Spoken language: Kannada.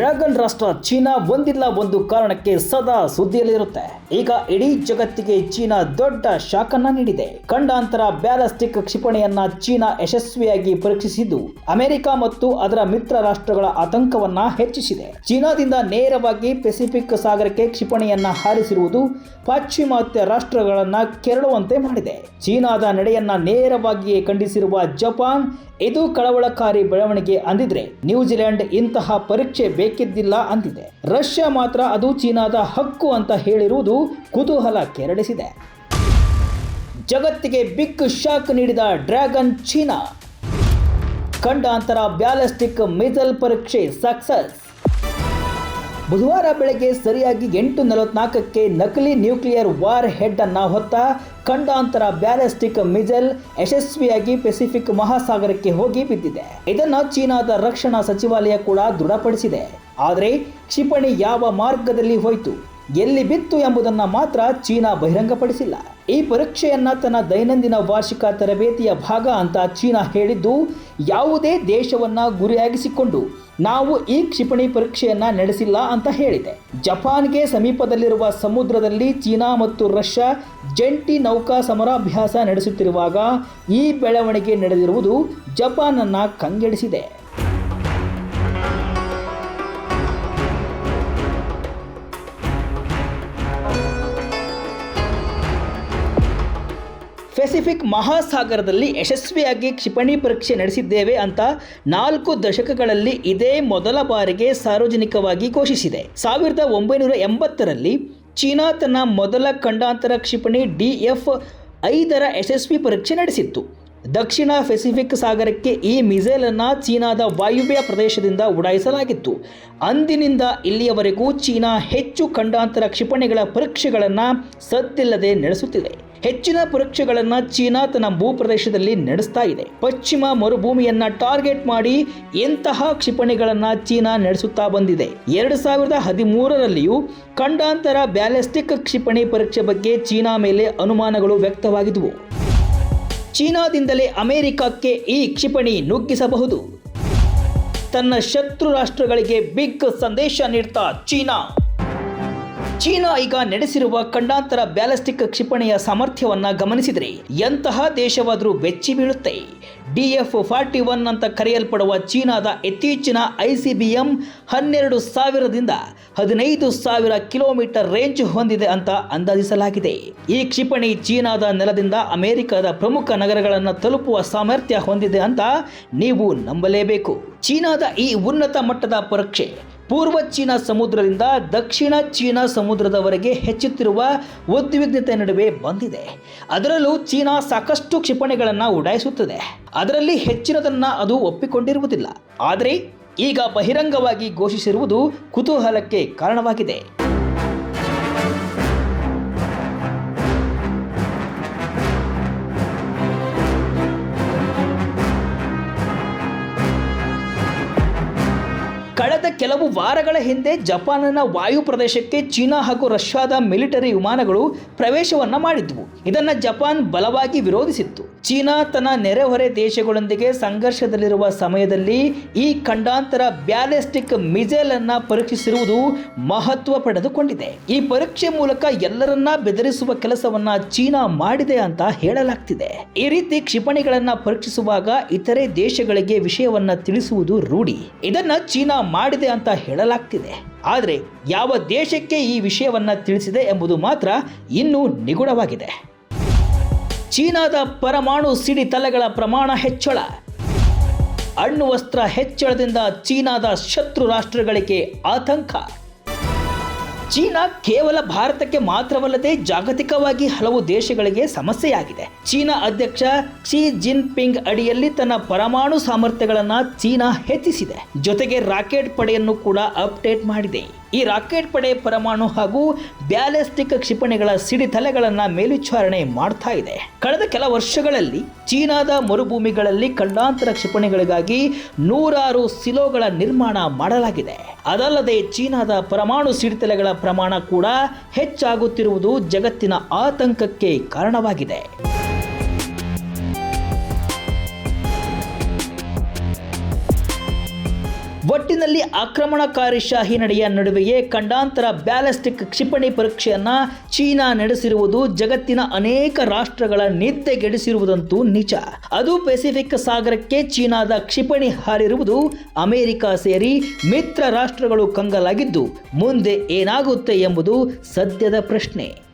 ಡ್ರ್ಯಾಗನ್ ರಾಷ್ಟ್ರ ಚೀನಾ ಒಂದಿಲ್ಲ ಒಂದು ಕಾರಣಕ್ಕೆ ಸದಾ ಸುದ್ದಿಯಲ್ಲಿರುತ್ತೆ. ಈಗ ಇಡೀ ಜಗತ್ತಿಗೆ ಚೀನಾ ದೊಡ್ಡ ಶಾಕನ್ನ ನೀಡಿದೆ. ಖಂಡಾಂತರ ಬ್ಯಾಲಿಸ್ಟಿಕ್ ಕ್ಷಿಪಣಿಯನ್ನ ಚೀನಾ ಯಶಸ್ವಿಯಾಗಿ ಪರೀಕ್ಷಿಸಿದ್ದು ಅಮೆರಿಕ ಮತ್ತು ಅದರ ಮಿತ್ರ ರಾಷ್ಟ್ರಗಳ ಆತಂಕವನ್ನ ಹೆಚ್ಚಿಸಿದೆ. ಚೀನಾದಿಂದ ನೇರವಾಗಿ ಪೆಸಿಫಿಕ್ ಸಾಗರಕ್ಕೆ ಕ್ಷಿಪಣಿಯನ್ನ ಹಾರಿಸಿರುವುದು ಪಾಶ್ಚಿಮಾತ್ಯ ರಾಷ್ಟ್ರಗಳನ್ನ ಕೆರಳುವಂತೆ ಮಾಡಿದೆ. ಚೀನಾದ ನಡೆಯನ್ನ ನೇರವಾಗಿಯೇ ಖಂಡಿಸಿರುವ ಜಪಾನ್ ಇದು ಕಳವಳಕಾರಿ ಬೆಳವಣಿಗೆ ಅಂದಿದ್ರೆ ನ್ಯೂಜಿಲೆಂಡ್ ಇಂತಹ ಪರೀಕ್ಷೆ ಬೇಕಿದ್ದಿಲ್ಲ ಅಂದಿದೆ. ರಷ್ಯಾ ಮಾತ್ರ ಅದು ಚೀನಾದ ಹಕ್ಕು ಅಂತ ಹೇಳಿರುವುದು ಕುತೂಹಲ ಕೆರಳಿಸಿದೆ. ಜಗತ್ತಿಗೆ ಬಿಗ್ ಶಾಕ್ ನೀಡಿದ ಡ್ರ್ಯಾಗನ್ ಚೀನಾ. ಖಂಡಾಂತರ ಬ್ಯಾಲಿಸ್ಟಿಕ್ ಮಿಸೈಲ್ ಪರೀಕ್ಷೆ ಸಕ್ಸಸ್. ಬುಧವಾರ ಬೆಳಗ್ಗೆ ಸರಿಯಾಗಿ ಎಂಟು ನಲವತ್ನಾಲ್ಕಕ್ಕೆ ನಕಲಿ ನ್ಯೂಕ್ಲಿಯರ್ ವಾರ್ ಹೆಡ್ ಅನ್ನು ಹೊತ್ತ ಖಂಡಾಂತರ ಬ್ಯಾಲಿಸ್ಟಿಕ್ ಮಿಸೈಲ್ ಯಶಸ್ವಿಯಾಗಿ ಪೆಸಿಫಿಕ್ ಮಹಾಸಾಗರಕ್ಕೆ ಹೋಗಿ ಬಿದ್ದಿದೆ. ಇದನ್ನು ಚೀನಾದ ರಕ್ಷಣಾ ಸಚಿವಾಲಯ ಕೂಡ ದೃಢಪಡಿಸಿದೆ. ಆದರೆ ಕ್ಷಿಪಣಿ ಯಾವ ಮಾರ್ಗದಲ್ಲಿ ಹೋಯಿತು? ಎಲ್ಲಿ ಬಿತ್ತು ಎಂಬುದನ್ನು ಮಾತ್ರ ಚೀನಾ ಬಹಿರಂಗಪಡಿಸಿಲ್ಲ. ಈ ಪರೀಕ್ಷೆಯನ್ನು ತನ್ನ ದೈನಂದಿನ ವಾರ್ಷಿಕ ತರಬೇತಿಯ ಭಾಗ ಅಂತ ಚೀನಾ ಹೇಳಿದ್ದು ಯಾವುದೇ ದೇಶವನ್ನ ಗುರಿಯಾಗಿಸಿಕೊಂಡು ನಾವು ಈ ಕ್ಷಿಪಣಿ ಪರೀಕ್ಷೆಯನ್ನು ನಡೆಸಿಲ್ಲ ಅಂತ ಹೇಳಿದೆ. ಜಪಾನ್ಗೆ ಸಮೀಪದಲ್ಲಿರುವ ಸಮುದ್ರದಲ್ಲಿ ಚೀನಾ ಮತ್ತು ರಷ್ಯಾ ಜಂಟಿ ನೌಕಾ ಸಮರಾಭ್ಯಾಸ ನಡೆಸುತ್ತಿರುವಾಗ ಈ ಬೆಳವಣಿಗೆ ನಡೆದಿರುವುದು ಜಪಾನನ್ನು ಕಂಗೆಡಿಸಿದೆ. ಪೆಸಿಫಿಕ್ ಮಹಾಸಾಗರದಲ್ಲಿ ಯಶಸ್ವಿಯಾಗಿ ಕ್ಷಿಪಣಿ ಪರೀಕ್ಷೆ ನಡೆಸಿದ್ದೇವೆ ಅಂತ ನಾಲ್ಕು ದಶಕಗಳಲ್ಲಿ ಇದೇ ಮೊದಲ ಬಾರಿಗೆ ಸಾರ್ವಜನಿಕವಾಗಿ ಘೋಷಿಸಿದೆ. ಸಾವಿರದ ಒಂಬೈನೂರ ಎಂಬತ್ತರಲ್ಲಿ ಚೀನಾ ತನ್ನ ಮೊದಲ ಖಂಡಾಂತರ ಕ್ಷಿಪಣಿ ಡಿ ಎಫ್ ಐದರ ಯಶಸ್ವಿ ಪರೀಕ್ಷೆ ನಡೆಸಿತ್ತು. ದಕ್ಷಿಣ ಪೆಸಿಫಿಕ್ ಸಾಗರಕ್ಕೆ ಈ ಮಿಸೈಲನ್ನು ಚೀನಾದ ವಾಯುವ್ಯ ಪ್ರದೇಶದಿಂದ ಉಡಾಯಿಸಲಾಗಿತ್ತು. ಅಂದಿನಿಂದ ಇಲ್ಲಿಯವರೆಗೂ ಚೀನಾ ಹೆಚ್ಚು ಖಂಡಾಂತರ ಕ್ಷಿಪಣಿಗಳ ಪರೀಕ್ಷೆಗಳನ್ನು ಸದ್ದಿಲ್ಲದೆ ನಡೆಸುತ್ತಿದೆ. ಹೆಚ್ಚಿನ ಪರೀಕ್ಷೆಗಳನ್ನು ಚೀನಾ ತನ್ನ ಭೂಪ್ರದೇಶದಲ್ಲಿ ನಡೆಸ್ತಾ ಇದೆ. ಪಶ್ಚಿಮ ಮರುಭೂಮಿಯನ್ನ ಟಾರ್ಗೆಟ್ ಮಾಡಿ ಎಂತಹ ಕ್ಷಿಪಣಿಗಳನ್ನು ಚೀನಾ ನಡೆಸುತ್ತಾ ಬಂದಿದೆ. ಎರಡು ಸಾವಿರದ ಹದಿಮೂರರಲ್ಲಿಯೂ ಖಂಡಾಂತರ ಬ್ಯಾಲಿಸ್ಟಿಕ್ ಕ್ಷಿಪಣಿ ಪರೀಕ್ಷೆ ಬಗ್ಗೆ ಚೀನಾ ಮೇಲೆ ಅನುಮಾನಗಳು ವ್ಯಕ್ತವಾಗಿದ್ದವು ಚೀನಾದಿಂದಲೇ ಅಮೆರಿಕಕ್ಕೆ ಈ ಕ್ಷಿಪಣಿ ನುಗ್ಗಿಸಬಹುದು. ತನ್ನ ಶತ್ರು ರಾಷ್ಟ್ರಗಳಿಗೆ ಬಿಗ್ ಸಂದೇಶ ನೀಡ್ತಾ ಚೀನಾ. ಚೀನಾ ಈಗ ನಡೆಸಿರುವ ಖಂಡಾಂತರ ಬ್ಯಾಲಿಸ್ಟಿಕ್ ಕ್ಷಿಪಣಿಯ ಸಾಮರ್ಥ್ಯವನ್ನ ಗಮನಿಸಿದರೆ ಎಂತಹ ದೇಶವಾದರೂ ಬೆಚ್ಚಿ ಬೀಳುತ್ತೆ. ಡಿಎಫ್ ಫಾರ್ಟಿ ಒನ್ ಅಂತ ಕರೆಯಲ್ಪಡುವ ಚೀನಾದ ಇತ್ತೀಚಿನ ಐಸಿಬಿಎಂ ಹನ್ನೆರಡು ಸಾವಿರದಿಂದ ಹದಿನೈದು ಸಾವಿರ ಕಿಲೋಮೀಟರ್ ರೇಂಜ್ ಹೊಂದಿದೆ ಅಂತ ಅಂದಾಜಿಸಲಾಗಿದೆ. ಈ ಕ್ಷಿಪಣಿ ಚೀನಾದ ನೆಲದಿಂದ ಅಮೆರಿಕದ ಪ್ರಮುಖ ನಗರಗಳನ್ನು ತಲುಪುವ ಸಾಮರ್ಥ್ಯ ಹೊಂದಿದೆ ಅಂತ ನೀವು ನಂಬಲೇಬೇಕು. ಚೀನಾದ ಈ ಉನ್ನತ ಮಟ್ಟದ ಪರೀಕ್ಷೆ ಪೂರ್ವ ಚೀನಾ ಸಮುದ್ರದಿಂದ ದಕ್ಷಿಣ ಚೀನಾ ಸಮುದ್ರದವರೆಗೆ ಹೆಚ್ಚುತ್ತಿರುವ ಉದ್ವಿಗ್ನತೆ ನಡುವೆ ಬಂದಿದೆ. ಅದರಲ್ಲೂ ಚೀನಾ ಸಾಕಷ್ಟು ಕ್ಷಿಪಣಿಗಳನ್ನು ಉಡಾಯಿಸುತ್ತದೆ. ಅದರಲ್ಲಿ ಹೆಚ್ಚಿನದನ್ನು ಅದು ಒಪ್ಪಿಕೊಂಡಿರುವುದಿಲ್ಲ. ಆದರೆ ಈಗ ಬಹಿರಂಗವಾಗಿ ಘೋಷಿಸಿರುವುದು ಕುತೂಹಲಕ್ಕೆ ಕಾರಣವಾಗಿದೆ. ಕೆಲವು ವಾರಗಳ ಹಿಂದೆ ಜಪಾನ್ನ ವಾಯು ಪ್ರದೇಶಕ್ಕೆ ಚೀನಾ ಹಾಗೂ ರಷ್ಯಾದ ಮಿಲಿಟರಿ ವಿಮಾನಗಳು ಪ್ರವೇಶವನ್ನ ಮಾಡಿದ್ವು. ಇದನ್ನ ಜಪಾನ್ ಬಲವಾಗಿ ವಿರೋಧಿಸಿತ್ತು. ಚೀನಾ ತನ್ನ ನೆರೆಹೊರೆ ದೇಶಗಳೊಂದಿಗೆ ಸಂಘರ್ಷದಲ್ಲಿರುವ ಸಮಯದಲ್ಲಿ ಈ ಖಂಡಾಂತರ ಬ್ಯಾಲಿಸ್ಟಿಕ್ ಮಿಸೈಲ್ ಅನ್ನ ಪರೀಕ್ಷಿಸಿರುವುದು ಮಹತ್ವ ಪಡೆದುಕೊಂಡಿದೆ. ಈ ಪರೀಕ್ಷೆ ಮೂಲಕ ಎಲ್ಲರನ್ನ ಬೆದರಿಸುವ ಕೆಲಸವನ್ನ ಚೀನಾ ಮಾಡಿದೆ ಅಂತ ಹೇಳಲಾಗ್ತಿದೆ. ಈ ರೀತಿ ಕ್ಷಿಪಣಿಗಳನ್ನ ಪರೀಕ್ಷಿಸುವಾಗ ಇತರೆ ದೇಶಗಳಿಗೆ ವಿಷಯವನ್ನ ತಿಳಿಸುವುದು ರೂಢಿ. ಇದನ್ನ ಚೀನಾ ಮಾಡಿದೆ ಅಂತ ಹೇಳಲಾಗ್ತಿದೆ. ಆದರೆ ಯಾವ ದೇಶಕ್ಕೆ ಈ ವಿಷಯವನ್ನ ತಿಳಿಸಿದೆ ಎಂಬುದು ಮಾತ್ರ ಇನ್ನೂ ನಿಗೂಢವಾಗಿದೆ. ಚೀನಾದ ಪರಮಾಣು ಸಿಡಿತಲೆಗಳ ಪ್ರಮಾಣ ಹೆಚ್ಚಳ. ಅಣ್ವಸ್ತ್ರ ಹೆಚ್ಚಳದಿಂದ ಚೀನಾದ ಶತ್ರು ರಾಷ್ಟ್ರಗಳಿಗೆ ಆತಂಕ. ಚೀನಾ ಕೇವಲ ಭಾರತಕ್ಕೆ ಮಾತ್ರವಲ್ಲದೆ ಜಾಗತಿಕವಾಗಿ ಹಲವು ದೇಶಗಳಿಗೆ ಸಮಸ್ಯೆಯಾಗಿದೆ. ಚೀನಾ ಅಧ್ಯಕ್ಷ ಕ್ಸಿ ಜಿನ್ಪಿಂಗ್ ಅಡಿಯಲ್ಲಿ ತನ್ನ ಪರಮಾಣು ಸಾಮರ್ಥ್ಯಗಳನ್ನು ಚೀನಾ ಹೆಚ್ಚಿಸಿದೆ. ಜೊತೆಗೆ ರಾಕೆಟ್ ಪಡೆಯನ್ನು ಕೂಡ ಅಪ್ಡೇಟ್ ಮಾಡಿದೆ. ಈ ರಾಕೆಟ್ ಪಡೆ ಪರಮಾಣು ಹಾಗೂ ಬ್ಯಾಲಿಸ್ಟಿಕ್ ಕ್ಷಿಪಣಿಗಳ ಸಿಡಿತಲೆಗಳನ್ನು ಮೇಲ್ವಿಚಾರಣೆ ಮಾಡ್ತಾ ಇದೆ. ಕಳೆದ ಕೆಲ ವರ್ಷಗಳಲ್ಲಿ ಚೀನಾದ ಮರುಭೂಮಿಗಳಲ್ಲಿ ಖಂಡಾಂತರ ಕ್ಷಿಪಣಿಗಳಿಗಾಗಿ ನೂರಾರು ಸಿಲೋಗಳ ನಿರ್ಮಾಣ ಮಾಡಲಾಗಿದೆ. ಅದಲ್ಲದೆ ಚೀನಾದ ಪರಮಾಣು ಸಿಡಿತಲೆಗಳ ಪ್ರಮಾಣ ಕೂಡ ಹೆಚ್ಚಾಗುತ್ತಿರುವುದು ಜಗತ್ತಿನ ಆತಂಕಕ್ಕೆ ಕಾರಣವಾಗಿದೆ. ಒಟ್ಟಿನಲ್ಲಿ ಆಕ್ರಮಣಕಾರಿ ಶಾಹಿ ನಡೆಯ ನಡುವೆಯೇ ಖಂಡಾಂತರ ಬ್ಯಾಲಿಸ್ಟಿಕ್ ಕ್ಷಿಪಣಿ ಪರೀಕ್ಷೆಯನ್ನು ಚೀನಾ ನಡೆಸಿರುವುದು ಜಗತ್ತಿನ ಅನೇಕ ರಾಷ್ಟ್ರಗಳ ನಿದ್ದೆಗೆಡಿಸಿರುವುದಂತೂ ನಿಜ. ಅದು ಪೆಸಿಫಿಕ್ ಸಾಗರಕ್ಕೆ ಚೀನಾದ ಕ್ಷಿಪಣಿ ಹಾರಿರುವುದು ಅಮೆರಿಕ ಸೇರಿ ಮಿತ್ರ ರಾಷ್ಟ್ರಗಳು ಕಂಗಲಾಗಿದ್ದು ಮುಂದೆ ಏನಾಗುತ್ತೆ ಎಂಬುದು ಸದ್ಯದ ಪ್ರಶ್ನೆ.